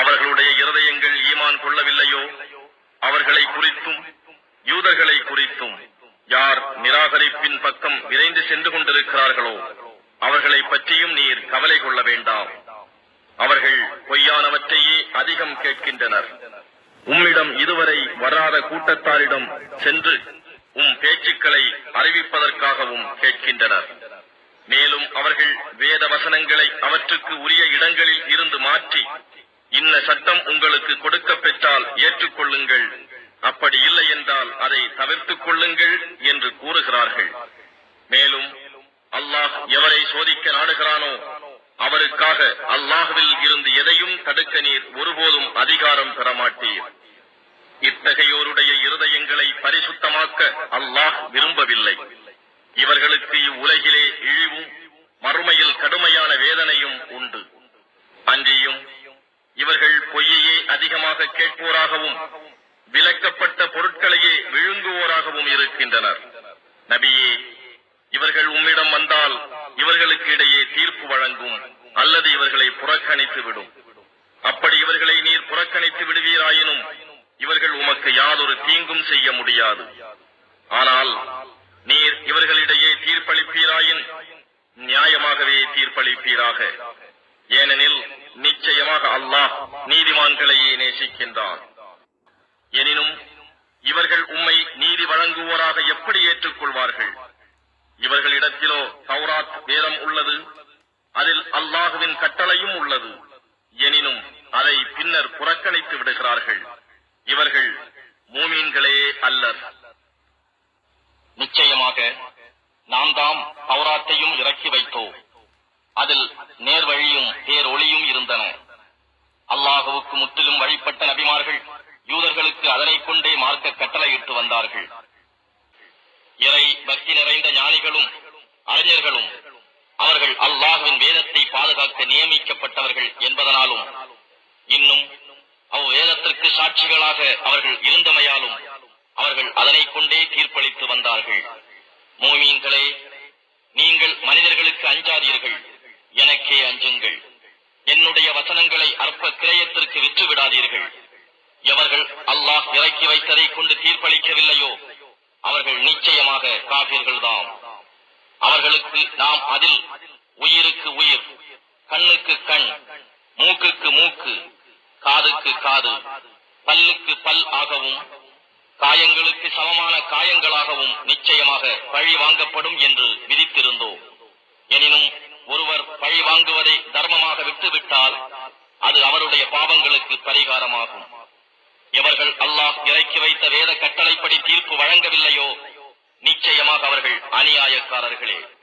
அவர்களுடைய இருதயங்கள் ஈமான் கொள்ளவில்லையோ? அவர்களை குறித்தும் யூதர்களை குறித்தும் யார் நிராகரிப்பின் பக்கம் விரைந்து சென்று கொண்டிருக்கிறார்களோ அவர்களை பற்றியும் நீர் கவலை கொள்ள வேண்டாம். அவர்கள் பொய்யானவற்றையே அதிகம் கேட்கின்றனர். உம்மிடம் இதுவரை வராத கூட்டத்தாரிடம் சென்று உம் பேச்சுக்களை அறிவிப்பதற்காகவும் கேட்கின்றனர். மேலும் அவர்கள் வேத வசனங்களை அவற்றுக்கு உரிய இடங்களில் இருந்து மாற்றி இன்ன சட்டம் உங்களுக்கு கொடுக்க பெற்றால் ஏற்றுக்கொள்ளுங்கள். அப்படி இல்லை என்றால் அதை தவிர்த்துக் கொள்ளுங்கள் என்று கூறுகிறார்கள். மேலும் அல்லாஹ் எவரை சோதிக்க நாடுகிறானோ அவருக்காக அல்லாஹ்வில் இருந்து எதையும் தடுக்க நீர் ஒருபோதும் அதிகாரம் பெற மாட்டீர் இத்தகையோருடைய இருதயங்களை பரிசுத்தமாக்க அல்லாஹ் விரும்பவில்லை. இவர்களுக்கு இவ்வுலகிலே அதிகமாக கேட்போராகவும் விலக்கப்பட்ட பொருட்களையே விழுங்குவோராகவும் இருக்கின்றனர். நபியே இவர்கள் உம்மிடம் வந்தால் இவர்களுக்கு இடையே தீர்ப்பு வழங்கும் அல்லது இவர்களை புறக்கணித்து விடும். அப்படி இவர்களை நீர் புறக்கணித்து விடுவீராயினும் இவர்கள் உமக்கு யாதொரு தீங்கும் செய்ய முடியாது. ஆனால் நீர் இவர்களிடையே தீர்ப்பளிப்பீராயின் நியாயமாகவே தீர்ப்பளிப்பீராக. ஏனெனில் நிச்சயமாக அல்லாஹ் நீதி நீதிமான்களையே நேசிக்கின்றான் எனினும் இவர்கள் உம்மை நீதி வழங்குவோராக எப்படி ஏற்றுக்கொள்வார்கள்? இவர்களிடத்திலோ சௌராத் வேதம் உள்ளது அதில் அல்லாஹுவின் கட்டளையும் உள்ளது. எனினும் அதை பின்னர் புறக்கணித்து விடுகிறார்கள். இவர்கள் மூமீன்களே அல்லர். நிச்சயமாக நாம் தாம் சௌராத்தையும் இறக்கி வைத்தோம். அதில் நேர்வழியும் பேரொளியும் இருந்தன. அல்லாஹுவுக்கு முற்றிலும் வழிபட்ட நபிமார்கள் யூதர்களுக்கு அதனைக் கொண்டே மார்க்க கட்டளையிட்டு வந்தார்கள். இறை பக்தி நிறைந்த ஞானிகளும் அறிஞர்களும் அவர்கள் அல்லாஹுவின் வேதத்தை பாதுகாக்க நியமிக்கப்பட்டவர்கள் என்பதனாலும் இன்னும் அவ்வேதத்திற்கு சாட்சிகளாக அவர்கள் இருந்தமையாலும் அவர்கள் அதனைக் கொண்டே தீர்ப்பளித்து வந்தார்கள். மோமீன்களே நீங்கள் மனிதர்களுக்கு அஞ்சாதீர்கள். விற்று விடாதீர்கள். எவர்கள் அல்லாஹ் இறக்கி வைத்ததை கொண்டு தீர்ப்பளிக்கவில்லையோ அவர்கள் நிச்சயமாக காபிர்கள்தாம். அவர்களுக்கு நாம் அதில் உயிருக்கு உயிர் கண்ணுக்கு கண் மூக்குக்கு மூக்கு காதுக்கு காது பல்லுக்கு பல் ஆகவும் காயங்களுக்கு சமமான காயங்களாகவும் நிச்சயமாக பழி வாங்கப்படும் என்று விதித்திருந்தோம். எனினும் ஒருவர் பழி வாங்குவதை தர்மமாக விட்டுவிட்டால் அது அவருடைய பாவங்களுக்கு பரிகாரமாகும். எவர்கள் அல்லாஹ் இறக்கி வைத்த வேத கட்டளைப்படி தீர்ப்பு வழங்கவில்லையோ? நிச்சயமாக அவர்கள் அநியாயக்காரர்களே.